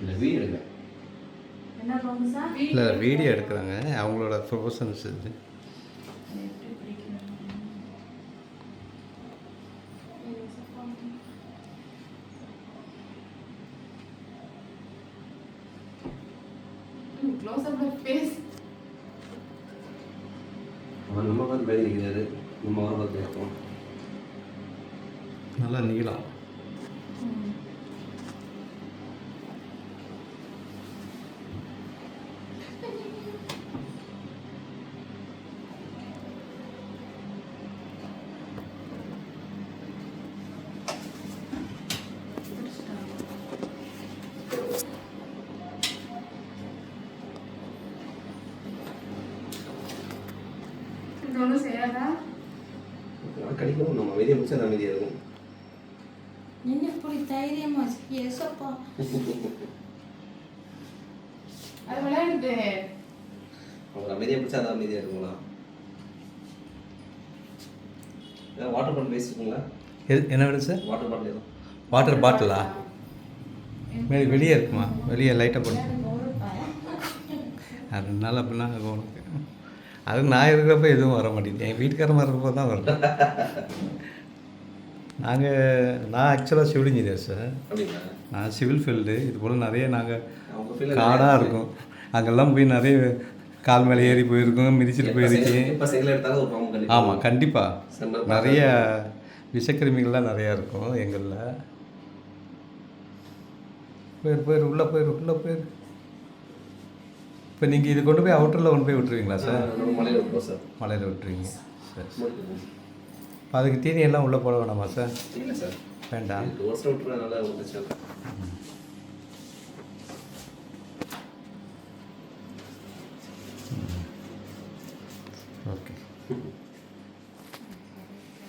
இல்லை வீடு எடுக்க இல்லை வீடியோ எடுக்கிறாங்க. அவங்களோட ப்ரொஃபஷன்ஸ் இது. நம்ம பார்த்து பயந்துக்கிறாரு நம்ம பார்த்து நல்லா நீளம். இந்த ஒன்றும் செய்யாதா? கடிக்கவும் நம்ம அமைதியாக முடிச்சா அது அமைதியாக இருக்கும். என்ன இப்படி தைரியமா ஏசப்பா அது விளையாடுது அவர் அமைதியாக பிடிச்சா அது அமைதியாக இருக்குங்களா ஏதாவது வாட்டர் பாட்டில் பேசிக்கோங்களா எது என்ன வேணும் சார் வாட்டர் பாட்டில் ஏதோ வாட்டர் பாட்டிலா வெளி வெளியே இருக்குமா வெளியே லைட்டாக போட்டு அதனால அப்படின்னா ஆகும் உனக்கு அது நான் இருக்கிறப்ப எதுவும் வர மாட்டேங்குது என் வீட்டுக்காரமாக இருக்கிறப்ப தான் வரும் நாங்கள் நான் ஆக்சுவலாக சிவில் இன்ஜினியர் சார் நான் சிவில் ஃபீல்டு இது போல் நிறைய நாங்கள் காடாக இருக்கும். அங்கெல்லாம் போய் நிறைய கால் மேலே ஏறி போயிருக்கோம் மிதிச்சிட்டு போயிருக்கு இப்போ செங்கல் எடுத்தாலும் ஒரு பாம்பு கண்டிப்பாக ஆமாம் கண்டிப்பாக நிறைய விஷக்கிருமிகள்லாம் நிறையா இருக்கும் எங்களில். போயிரு போயிரு உள்ளே போயிரு உள்ளே போயிரு. இப்போ நீங்கள் இது கொண்டு போய் அவுட்டரில் கொண்டு போய் விட்டுருவீங்களா சார் மலையில் விட்டுருவீங்க. சரி அதுக்கு தீனி எல்லாம் உள்ளே போட வேணாமா சார் இல்லை சார் வேண்டாம். ஓகே.